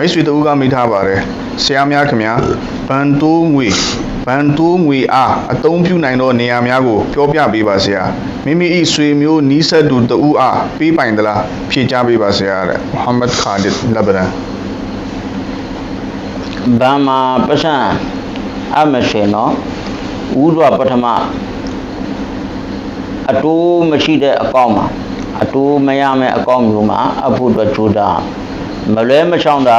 မိတ်ဆွေတဦးကမိထားပါတယ်ဆရာများခင်ဗျာဘန်တိုးငွေဘန်တိုးငွေအားအသုံးပြုနိုင်သောနေရာများကိုပြောပြပေးပါဆရာမိမိဤဆွေမျိုးနီးစပ်သူတဦးအားပေးပိုင်သလားဖြေကြားပေးပါဆရာတဲ့မိုဟမ္မဒ်ခါဒစ်လဘရန်ဘန်မှာပစံအမရှင်နော်ဥဒ္ဓပထမအတိုးမရှိတဲ့အကောင့်မှာအတိုးမရမယ့်အကောင့်မျိုးမှာအဖို့အတွက်ကြိုးစား မလွဲမချောင်းတာ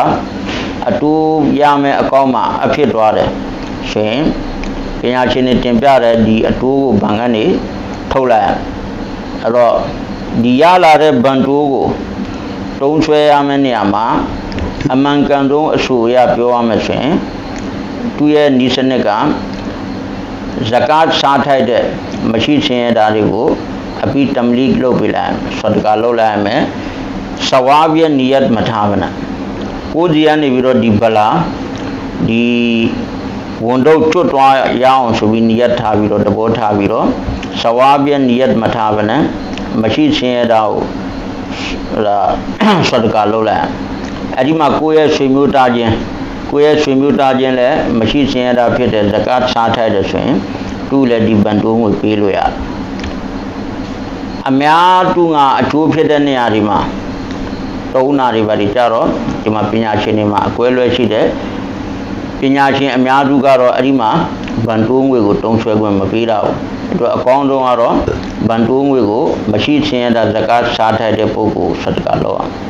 အတိုးရမယ့်အကောင့်မှာအဖြစ်သွားတယ်ရှင်ပညာရှင်တွေတင်ပြတဲ့ဒီအတိုးကိုဘန်ကနေထုတ်လိုက်ရအဲ့တော့ဒီရလာတဲ့ဘန်တိုးကိုတုံးချွဲရမယ့်နေရာမှာအမှန်ကန်ဆုံးအဆိုအရပြောရမယ်ဆိုရင်သူ့ရဲ့နီးစနစ်ကဇကာတ်စားထိုက်တဲ့မရှိစင်ရတာတွေကိုအပိတမလိလုပ်ပြလိုက်ဆဒကာလုပ်လိုက်မယ် စဝါဘရဲ့နီယတ်မထားမနဲ့ကိုယ်စီကနေပြီးတော့ဒီဗလာဒီဝန်တော့ကျွတ်သွားရအောင်ဆိုပြီးနီယတ်ထားပြီးတော့တဘောထားပြီးတော့စဝါဘရဲ့နီယတ်မထားမနဲ့မရှိစင်ရတာကိုဟလာဆဒကာလုပ်လိုက်အဲ့ဒီမှာကိုယ့်ရဲ့ဆွေမျိုးသားချင်းကိုယ့်ရဲ့ဆွေမျိုးသားချင်းလည်းမရှိစင်ရတာဖြစ်တဲ့ဇကာတ်စားထိုက်တယ်ဆိုရင်သူ့လည်းဒီဘန်တိုးငွေပေးလို့ရတယ်အများသူငါအကျိုးဖြစ်တဲ့နေရာဒီမှာ သုံးနာတွေပါဒီကြတော့ဒီမှာပညာရှင်တွေမှာအကွဲလွဲရှိတဲ့ပညာရှင်အများစုကတော့အဲ့ဒီမှာဘန်တိုးငွေကိုတုံးဆွဲခွင့်မပေးတော့ဘူးအဲ့တော့အကောင်းဆုံးကတော့ဘန်တိုးငွေကိုမရှိစင်ရတာဇကာတ်စားထိုက်တဲ့ပုဂ္ဂိုလ်ဆဒကာလုပ်အောင်